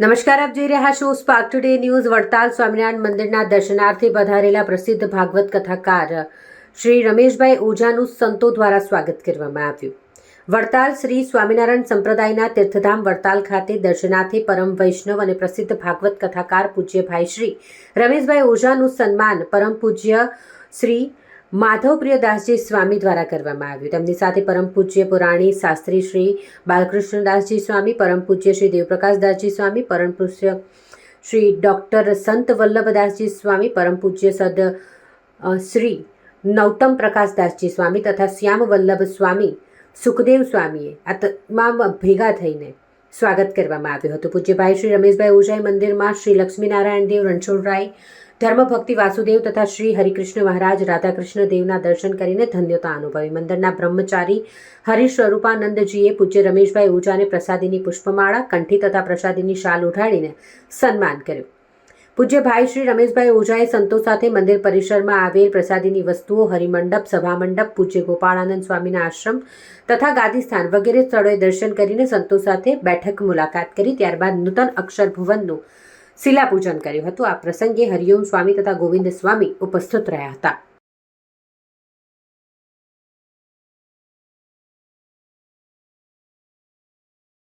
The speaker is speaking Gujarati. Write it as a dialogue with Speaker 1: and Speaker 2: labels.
Speaker 1: નમસ્કાર, આપ જોઈ રહ્યા છો spark today news Vadtal Swaminarayan મંદિરના દર્શનાર્થે પધારેલા પ્રસિદ્ધ ભાગવત કથાકાર શ્રી રમેશભાઈ ઓઝાનું સંતો દ્વારા સ્વાગત કરવામાં આવ્યું. વડતાલ શ્રી સ્વામિનારાયણ સંપ્રદાયના તીર્થધામ વડતાલ ખાતે દર્શનાર્થે પરમ વૈષ્ણવ અને પ્રસિદ્ધ ભાગવત કથાકાર પૂજ્ય ભાઈ શ્રી રમેશભાઈ ઓઝાનું સન્માન પરમ પૂજ્ય શ્રી માધવપ્રિયદાસજી સ્વામી દ્વારા કરવામાં આવ્યું. તેમની સાથે પરમ પૂજ્ય પુરાણી શાસ્ત્રી શ્રી બાલકૃષ્ણદાસજી સ્વામી, પરમ પૂજ્ય શ્રી દેવપ્રકાશદાસજી સ્વામી, પરમ પૂજ્ય શ્રી ડૉક્ટર સંત વલ્લભદાસજી સ્વામી, પરમ પૂજ્ય સદ શ્રી નૌતમ પ્રકાશદાસજી સ્વામી તથા શ્યામ વલ્લભ સ્વામી, સુખદેવ સ્વામીએ આ તમામ ભેગા થઈને સ્વાગત કરવામાં આવ્યું હતું. પૂજ્યભાઈ શ્રી રમેશભાઈ ઓઝાઈ મંદિરમાં શ્રી લક્ષ્મીનારાયણ દેવ રણછોડરાય ધર્મભક્તિ વાસુદેવ તથા શ્રી હરિકૃષ્ણ મહારાજ રાધાકૃષ્ણ દેવના દર્શન કરીને ધન્યતા અનુભવી. મંદિરના બ્રહ્મચારી હરીશ સ્વરૂપાનંદજીએ પૂજ્ય રમેશભાઈ ઓઝાને પ્રસાદીની પુષ્પમાળા, કંઠી તથા પ્રસાદીની શાલ ઉઠાડીને સન્માન કર્યું. પૂજ્ય ભાઈ શ્રી રમેશભાઈ ઓઝાએ સંતો સાથે મંદિર પરિસરમાં આવેલ પ્રસાદીની વસ્તુઓ, હરિમંડપ, સભામંડપ, પૂજ્ય ગોપાળાનંદ સ્વામીના આશ્રમ તથા ગાદીસ્થાન વગેરે સ્થળોએ દર્શન કરીને સંતો સાથે બેઠક મુલાકાત કરી. ત્યારબાદ નૂતન અક્ષર ભુવનનું શિલાપૂજન કર્યું હતું. આ પ્રસંગે હરિઓમ સ્વામી તથા ગોવિંદ સ્વામી ઉપસ્થિત રહ્યા હતા.